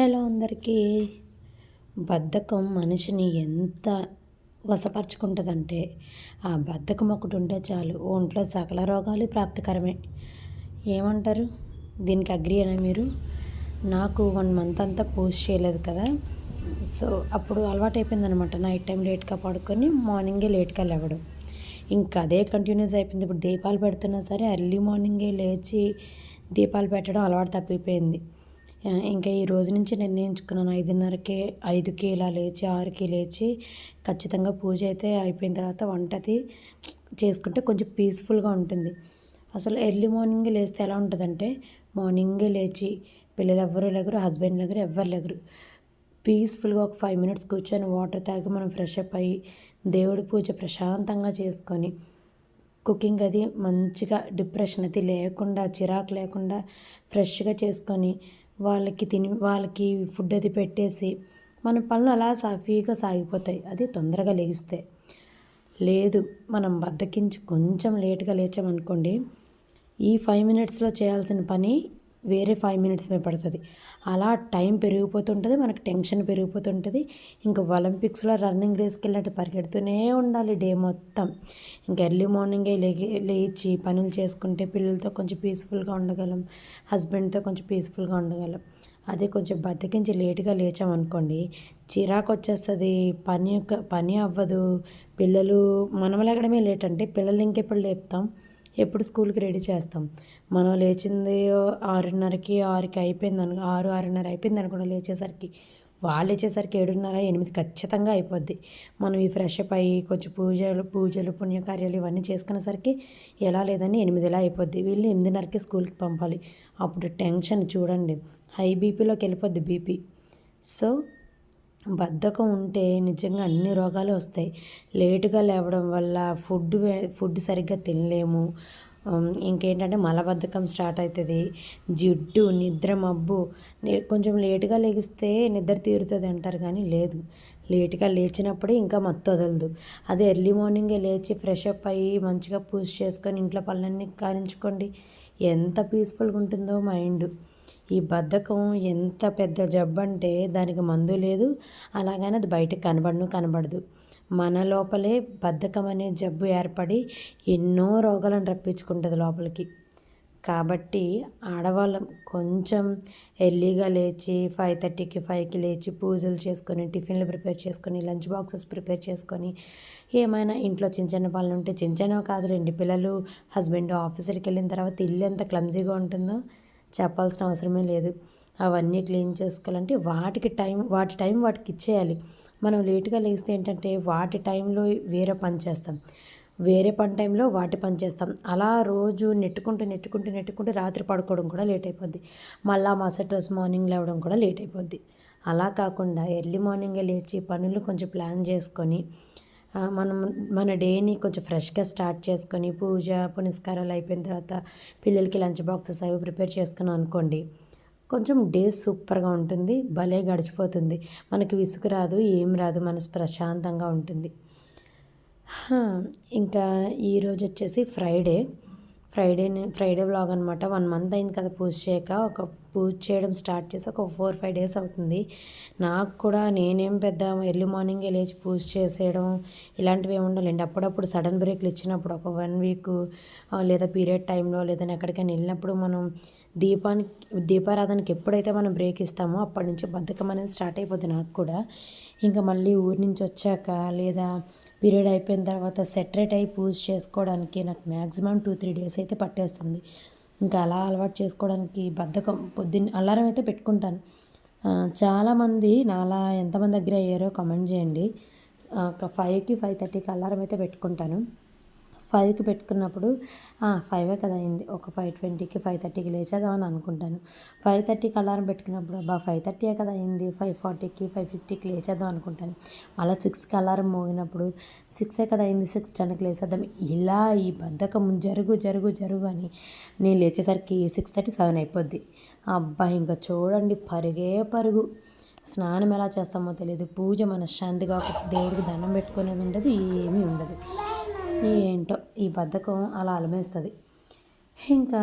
Hello అందరికీ. బద్ధకం మనిషిని ఎంత వశపరుచుకుంటుందంటే ఆ బద్ధకం ఒకటి ఉంటే చాలు ఒంట్లో సకల రోగాలు ప్రాప్తికరమే. ఏమంటారు? దీనికి అగ్రి అయినా మీరు? నాకు వన్ మంత్ అంతా పోస్ట్ చేయలేదు కదా. సో అప్పుడు అలవాటు అయిపోయిందనమాట నైట్ టైం లేట్గా పడుకొని మార్నింగే లేట్గా లేవడం. ఇంకా అదే కంటిన్యూస్ అయిపోయింది. ఇప్పుడు దీపాలు పెడుతున్నా సరే ఎర్లీ మార్నింగే లేచి దీపాలు పెట్టడం అలవాటు తప్పిపోయింది. ఇంకా ఈ రోజు నుంచి నిర్ణయించుకున్నాను. ఐదున్నరకి ఐదుకి ఇలా లేచి ఆరుకి లేచి ఖచ్చితంగా పూజ అయితే అయిపోయిన తర్వాత వంటది చేసుకుంటే కొంచెం పీస్ఫుల్గా ఉంటుంది. అసలు ఎర్లీ మార్నింగ్ లేస్తే ఎలా ఉంటుందంటే మార్నింగే లేచి పిల్లలు ఎవ్వరు లేగరు హస్బెండ్ లేగరు ఎవ్వరు లేగరు. పీస్ఫుల్గా ఒక ఫైవ్ మినిట్స్ కూర్చొని వాటర్ తాగి మనం ఫ్రెష్ అప్ అయ్యి దేవుడి పూజ ప్రశాంతంగా చేసుకొని కుకింగ్ అది మంచిగా డిప్రెషన్ అది లేకుండా చిరాకు లేకుండా ఫ్రెష్గా చేసుకొని వాళ్ళకి తిని వాళ్ళకి ఫుడ్ అది పెట్టేసి మన పనులు అలా సాఫీగా సాగిపోతాయి. అది తొందరగా లెగిస్తే లేదు మనం బద్దకించి కొంచెం లేట్గా లేచామనుకోండి ఈ ఫైవ్ మినిట్స్లో చేయాల్సిన పని వేరే ఫైవ్ మినిట్స్ మీద పడుతుంది. అలా టైం పెరిగిపోతుంటుంది మనకు టెన్షన్ పెరిగిపోతుంటుంది. ఇంకా ఒలింపిక్స్లో రన్నింగ్ రేస్కి వెళ్ళినట్టు పరిగెడుతూనే ఉండాలి డే మొత్తం. ఇంకా ఎర్లీ మార్నింగే లేచి లేచి పనులు చేసుకుంటే పిల్లలతో కొంచెం పీస్ఫుల్గా ఉండగలం హస్బెండ్తో కొంచెం పీస్ఫుల్గా ఉండగలం. అదే కొంచెం బద్దకించి లేటుగా లేచామనుకోండి చిరాకు వచ్చేస్తుంది పని యొక్క పని అవ్వదు. పిల్లలు మనం లేకడమే లేట్ అంటే పిల్లలు ఇంకెప్పుడు లేపుతాం? ఎప్పుడు స్కూల్కి రెడీ చేస్తాం? మనం లేచింది ఆరున్నరకి ఆరుకి అయిపోయింది అను ఆరు ఆరున్నర అయిపోయింది అనుకోండి లేచేసరికి. వాళ్ళు వచ్చేసరికి ఏడున్నర ఎనిమిది ఖచ్చితంగా అయిపోద్ది. మనం ఈ ఫ్రెష్ అప్ అయ్యి కొంచెం పూజలు పూజలు పుణ్యకార్యాలు ఇవన్నీ చేసుకునేసరికి ఎలా లేదని ఎనిమిదిలా అయిపోద్ది. వీళ్ళు ఎనిమిదిన్నరకి స్కూల్కి పంపాలి. అప్పుడు టెన్షన్ చూడండి. హై బీపీలోకి వెళ్ళిపోద్ది బీపీ. సో బద్ధకం ఉంటే నిజంగా అన్ని రోగాలు వస్తాయి. లేటుగా లేవడం వల్ల ఫుడ్ ఫుడ్ సరిగ్గా తినలేము. ఇంకేంటంటే మలబద్ధకం స్టార్ట్ అవుతుంది జిడ్డు నిద్ర మబ్బు. కొంచెం లేటుగా లెగిస్తే నిద్ర తీరుతుంది అంటారు కానీ లేదు. లేటుగా లేచినప్పుడే ఇంకా మత్తు వదలదు. అదే ఎర్లీ మార్నింగే లేచి ఫ్రెష్ అప్ అయ్యి మంచిగా పూజ చేసుకొని ఇంట్లో పనులన్నీ కానించుకోండి. ఎంత పీస్ఫుల్గా ఉంటుందో మైండ్. ఈ బద్ధకం ఎంత పెద్ద జబ్బు అంటే దానికి మందు లేదు. అలాగని అది బయటకు కనబడను కనబడదు. మన లోపలే బద్ధకం అనే జబ్బు ఏర్పడి ఎన్నో రోగాలను రప్పించుకుంటుంది లోపలికి. కాబట్టి ఆడవాళ్ళం కొంచెం ఎర్లీగా లేచి ఫైవ్ థర్టీకి ఫైవ్కి లేచి పూజలు చేసుకొని టిఫిన్లు ప్రిపేర్ చేసుకొని లంచ్ బాక్సెస్ ప్రిపేర్ చేసుకొని ఏమైనా ఇంట్లో చిన్న చిన్న పనులు ఉంటే చిన్న చిన్నవి కాదు రెండు పిల్లలు హస్బెండ్ ఆఫీసర్కి వెళ్ళిన తర్వాత ఇల్లు ఎంత క్లమ్జీగా ఉంటుందో చెప్పాల్సిన అవసరమే లేదు. అవన్నీ క్లీన్ చేసుకోవాలంటే వాటికి టైం వాటి టైం వాటికి ఇచ్చేయాలి. మనం లేటుగా లేస్తే ఏంటంటే వాటి టైంలో వేరే పని చేస్తాం. వేరే పని టైంలో వాటి పని చేస్తాం. అలా రోజు నెట్టుకుంటూ నెట్టుకుంటూ నెట్టుకుంటూ రాత్రి పడుకోవడం కూడా లేట్ అయిపోద్ది. మళ్ళీ మరుసటి రోజు మార్నింగ్ లేవడం కూడా లేట్ అయిపోద్ది. అలా కాకుండా ఎర్లీ మార్నింగే లేచి పనులు కొంచెం ప్లాన్ చేసుకొని మనం మన డేని కొంచెం ఫ్రెష్గా స్టార్ట్ చేసుకొని పూజ పునస్కారాలు అయిపోయిన తర్వాత పిల్లలకి లంచ్ బాక్సెస్ అవి ప్రిపేర్ చేసుకున్నాం అనుకోండి కొంచెం డే సూపర్గా ఉంటుంది భలే గడిచిపోతుంది. మనకి విసుగు రాదు ఏం రాదు మనసు ప్రశాంతంగా ఉంటుంది. ఇంకా ఈరోజు వచ్చేసి ఫ్రైడే. ఫ్రైడే ఫ్రైడే వ్లాగ్ అనమాట వన్ మంత్ అయింది కదా పూజ చేయక. ఒక పూజ చేయడం స్టార్ట్ చేసి ఒక ఫోర్ ఫైవ్ డేస్ అవుతుంది. నాకు కూడా నేనేం పెద్ద ఎర్లీ మార్నింగే లేచి పూజ చేసేయడం ఇలాంటివి ఏమి ఉండాలండి. అప్పుడప్పుడు సడన్ బ్రేక్లు ఇచ్చినప్పుడు ఒక వన్ వీక్ లేదా పీరియడ్ టైంలో లేదా ఎక్కడికైనా వెళ్ళినప్పుడు మనం దీపానికి దీపారాధనకి ఎప్పుడైతే మనం బ్రేక్ ఇస్తామో అప్పటి నుంచి బద్ధకం అనేది స్టార్ట్ అయిపోతుంది నాకు కూడా. ఇంకా మళ్ళీ ఊరి నుంచి వచ్చాక లేదా పీరియడ్ అయిపోయిన తర్వాత సెటరేట్ అయి పూజ చేసుకోవడానికి నాకు మ్యాక్సిమం టూ త్రీ డేస్ అయితే పట్టేస్తుంది. ఇంకా అలా అలవాటు చేసుకోవడానికి బద్ధకం పొద్దున్న అలారం అయితే పెట్టుకుంటాను. చాలామంది నాలా ఎంతమంది దగ్గర అయ్యారో కమెంట్ చేయండి. ఒక ఫైవ్కి ఫైవ్ థర్టీకి అలారం అయితే పెట్టుకుంటాను. ఫైవ్కి పెట్టుకున్నప్పుడు ఫైవే కదా అయింది. ఒక ఫైవ్ ట్వంటీకి ఫైవ్ థర్టీకి లేచేద్దామని అనుకుంటాను. ఫైవ్ థర్టీకి అలారం పెట్టుకున్నప్పుడు అబ్బా ఫైవ్ థర్టీయే కదా అయింది. ఫైవ్ ఫార్టీకి ఫైవ్ ఫిఫ్టీకి లేచేద్దాం అనుకుంటాను. మళ్ళీ సిక్స్కి అలారం మోగినప్పుడు సిక్సే కదా అయింది సిక్స్ టెన్కి లేచేద్దాం ఇలా ఈ బద్ధకం జరుగు జరుగు జరుగు అని నేను లేచేసరికి సిక్స్ థర్టీ సెవెన్ అయిపోద్ది. అబ్బా ఇంకా చూడండి పరుగే పరుగు. స్నానం ఎలా చేస్తామో తెలియదు పూజ మనశ్శాంతిగా దేవుడికి దండం పెట్టుకునేది ఉండదు ఏమీ ఉండదు. ఏంటో ఈ బద్ధకం అలా అలమేస్తుంది. ఇంకా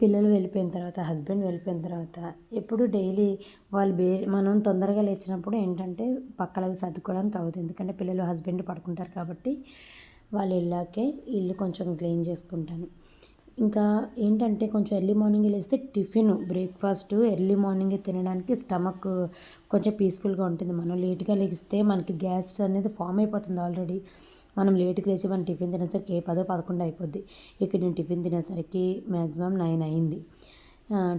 పిల్లలు వెళ్ళిపోయిన తర్వాత హస్బెండ్ వెళ్ళిపోయిన తర్వాత ఎప్పుడు డైలీ వాళ్ళు బే మనం తొందరగా లేచినప్పుడు ఏంటంటే పక్కలవి సర్దుకోవడానికి అవుతుంది ఎందుకంటే పిల్లలు హస్బెండ్ పడుకుంటారు కాబట్టి వాళ్ళు వెళ్ళాకే ఇల్లు కొంచెం క్లీన్ చేసుకుంటాను. ఇంకా ఏంటంటే కొంచెం ఎర్లీ మార్నింగ్ లేస్తే టిఫిన్ బ్రేక్ఫాస్ట్ ఎర్లీ మార్నింగ్ తినడానికి స్టమక్ కొంచెం పీస్ఫుల్గా ఉంటుంది. మనం లేట్గా లెగిస్తే మనకి గ్యాస్ అనేది ఫామ్ అయిపోతుంది ఆల్రెడీ. మనం లేట్కి లేచి మనం టిఫిన్ తినేసరికి ఏ పదో పదకొండు అయిపోద్ది. ఇక్కడ నేను టిఫిన్ తినేసరికి మ్యాక్సిమం నైన్ అయింది.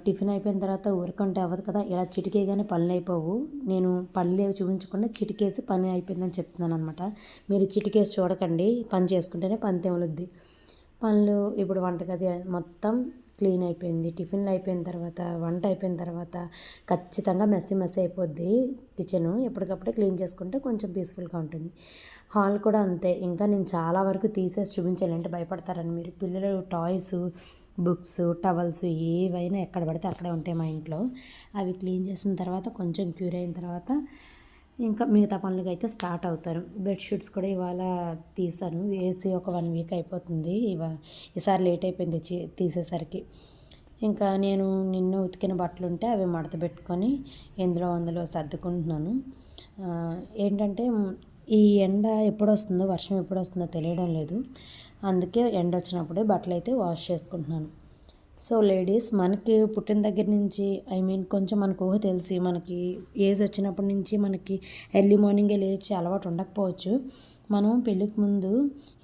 టిఫిన్ అయిపోయిన తర్వాత ఊరకంటే అవ్వదు కదా ఇలా చిటికేగానే పనులు అయిపోవు. నేను పనులు ఏవి చూపించకుండా చిటికేసి పని అయిపోయిందని చెప్తున్నాను అనమాట మీరు చిటికేసి చూడకండి పని చేసుకుంటేనే పని తెవలుద్ది పనులు ఇప్పుడు వంటగది మొత్తం క్లీన్ అయిపోయింది. టిఫిన్లు అయిపోయిన తర్వాత వంట అయిపోయిన తర్వాత ఖచ్చితంగా మెస్సి మెస్సి అయిపోద్ది కిచెను. ఎప్పటికప్పుడే క్లీన్ చేసుకుంటే కొంచెం పీస్ఫుల్గా ఉంటుంది. హాల్ కూడా అంతే. ఇంకా నేను చాలా వరకు తీసేసి చూపించాలి. అంటే భయపడతారని మీరు. పిల్లలు టాయ్స్ బుక్స్ టవల్స్ ఏవైనా ఎక్కడ పడితే అక్కడే ఉంటాయి మా ఇంట్లో. అవి క్లీన్ చేసిన తర్వాత కొంచెం క్యూర్ అయిన తర్వాత ఇంకా మిగతా పనులకి అయితే స్టార్ట్ అవుతారు. బెడ్షీట్స్ కూడా ఇవాళ తీసాను వేసి ఒక వన్ వీక్ అయిపోతుంది. ఇవా ఈసారి లేట్ అయిపోయింది తీసేసరికి. ఇంకా నేను నిన్న ఉతికిన బట్టలు ఉంటే అవి మడత పెట్టుకొని ఎందులో అందులో సర్దుకుంటున్నాను. ఏంటంటే ఈ ఎండ ఎప్పుడు వస్తుందో వర్షం ఎప్పుడు వస్తుందో తెలియడం లేదు. అందుకే ఎండ వచ్చినప్పుడే బట్టలు అయితే వాష్ చేసుకుంటున్నాను. సో లేడీస్ మనకి పుట్టిన దగ్గర నుంచి ఐ మీన్ కొంచెం మనకు ఊహ తెలిసి మనకి ఏజ్ వచ్చినప్పటి నుంచి మనకి ఎర్లీ మార్నింగే లేచి అలవాటు ఉండకపోవచ్చు. మనం పెళ్ళికి ముందు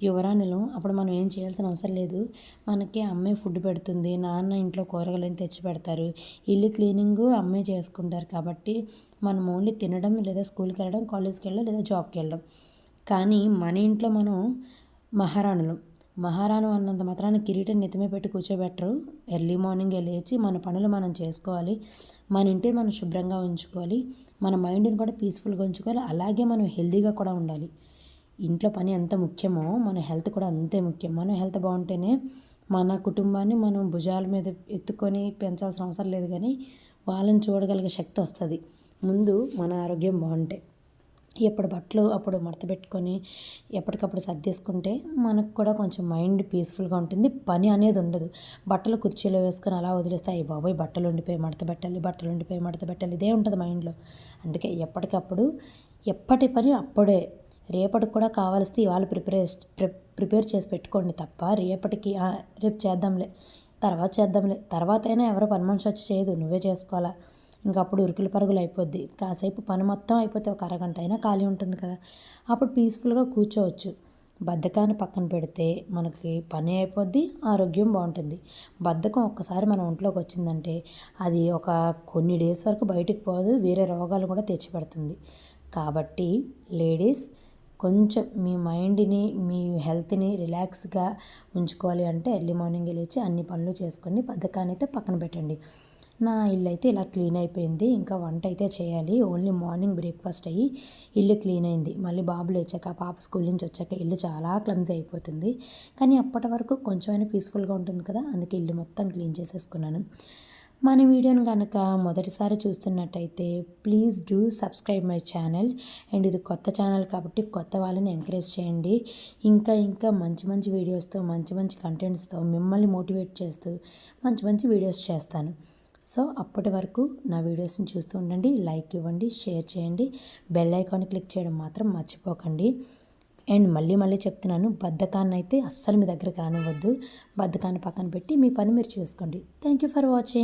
యువరాణిలో అప్పుడు మనం ఏం చేయాల్సిన అవసరం లేదు. మనకి అమ్మే ఫుడ్ పెడుతుంది నాన్న ఇంట్లో కూరగాయలని తెచ్చి పెడతారు. ఇల్లు క్లీనింగ్ అమ్మే చేసుకుంటారు కాబట్టి మనం ఓన్లీ తినడం లేదా స్కూల్కి వెళ్ళడం కాలేజ్కి వెళ్ళడం లేదా జాబ్కి వెళ్ళడం. కానీ మన ఇంట్లో మనం మహారాణులు మహారాణు అన్నంత మాత్రాన కిరీటం నెత్తిమే పెట్టి కూర్చోబెట్టరు. ఎర్లీ మార్నింగే లేచి మన పనులు మనం చేసుకోవాలి. మన ఇంటిని మనం శుభ్రంగా ఉంచుకోవాలి. మన మైండ్ని కూడా పీస్ఫుల్గా ఉంచుకోవాలి. అలాగే మనం హెల్తీగా కూడా ఉండాలి. ఇంట్లో పని ఎంత ముఖ్యమో మన హెల్త్ కూడా అంతే ముఖ్యం. మన హెల్త్ బాగుంటేనే మన కుటుంబాన్ని మనం భుజాల మీద ఎత్తుకొని పెంచాల్సిన అవసరం లేదు కానీ వాళ్ళని చూడగలిగే శక్తి వస్తుంది. ముందు మన ఆరోగ్యం బాగుంటే. ఎప్పుడు బట్టలు అప్పుడు మడత పెట్టుకొని ఎప్పటికప్పుడు సర్దేసుకుంటే మనకు కూడా కొంచెం మైండ్ పీస్ఫుల్గా ఉంటుంది. పని అనేది ఉండదు. బట్టలు కుర్చీలో వేసుకొని అలా వదిలేస్తే అయ్యి బాబోయ్ బట్టలు ఉండిపోయి మడత పెట్టాలి బట్టలు ఉండిపోయి మడత పెట్టాలి. ఇదే ఉంటుంది మైండ్లో. అందుకే ఎప్పటికప్పుడు ఎప్పటి పని అప్పుడే. రేపటికి కూడా కావాల్సి ఇవాళ ప్రిపేర్ ప్రిపేర్ చేసి పెట్టుకోండి తప్ప రేపటికి రేపు చేద్దాంలే తర్వాత చేద్దాంలే. తర్వాత అయినా ఎవరో పని మనిషి వచ్చి చేయదు. నువ్వే చేసుకోవాలా. ఇంకా అప్పుడు ఉరుకులు పరుగులు అయిపోద్ది. కాసేపు పని మొత్తం అయిపోతే ఒక అరగంట అయినా ఖాళీ ఉంటుంది కదా. అప్పుడు పీస్ఫుల్గా కూర్చోవచ్చు. బద్ధకాన్ని పక్కన పెడితే మనకి పని అయిపోద్ది ఆరోగ్యం బాగుంటుంది. బద్ధకం ఒక్కసారి మన ఒంట్లోకి వచ్చిందంటే అది ఒక కొన్ని డేస్ వరకు బయటికి పోదు వేరే రోగాలు కూడా తెచ్చిపెడుతుంది కాబట్టి లేడీస్ కొంచెం మీ మైండ్ని మీ హెల్త్ని రిలాక్స్గా ఉంచుకోవాలి అంటే ఎర్లీ మార్నింగ్ లేచి అన్ని పనులు చేసుకొని బద్ధకాన్ని అయితే పక్కన పెట్టండి. నా ఇల్లు అయితే ఇలా క్లీన్ అయిపోయింది. ఇంకా వంట అయితే చేయాలి. ఓన్లీ మార్నింగ్ బ్రేక్ఫాస్ట్ అయ్యి ఇల్లు క్లీన్ అయింది. మళ్ళీ బాబు లేచాక పాప స్కూల్ నుంచి వచ్చాక ఇల్లు చాలా క్లమ్స్ అయిపోతుంది. కానీ అప్పటి వరకు కొంచెమైనా పీస్ఫుల్గా ఉంటుంది కదా అందుకే ఇల్లు మొత్తం క్లీన్ చేసేసుకున్నాను. మన వీడియోని కనుక మొదటిసారి చూస్తున్నట్టయితే please do subscribe my channel. And ఇది కొత్త ఛానల్ కాబట్టి కొత్త వాళ్ళని ఎంకరేజ్ చేయండి. ఇంకా ఇంకా మంచి మంచి వీడియోస్తో మంచి మంచి కంటెంట్స్తో మిమ్మల్ని మోటివేట్ చేస్తూ మంచి మంచి వీడియోస్ చేస్తాను. సో అప్పటి వరకు నా వీడియోస్ని చూస్తూ ఉండండి లైక్ ఇవ్వండి షేర్ చేయండి. బెల్ ఐకాన్ క్లిక్ చేయడం మాత్రం మర్చిపోకండి. అండ్ మళ్ళీ మళ్ళీ చెప్తున్నాను బద్ధకాన్ని అయితే అస్సలు మీ దగ్గరికి రానివ్వద్దు. బద్ధకాన్ని పక్కన పెట్టి మీ పని మీరు చూసుకోండి. Thank you for watching.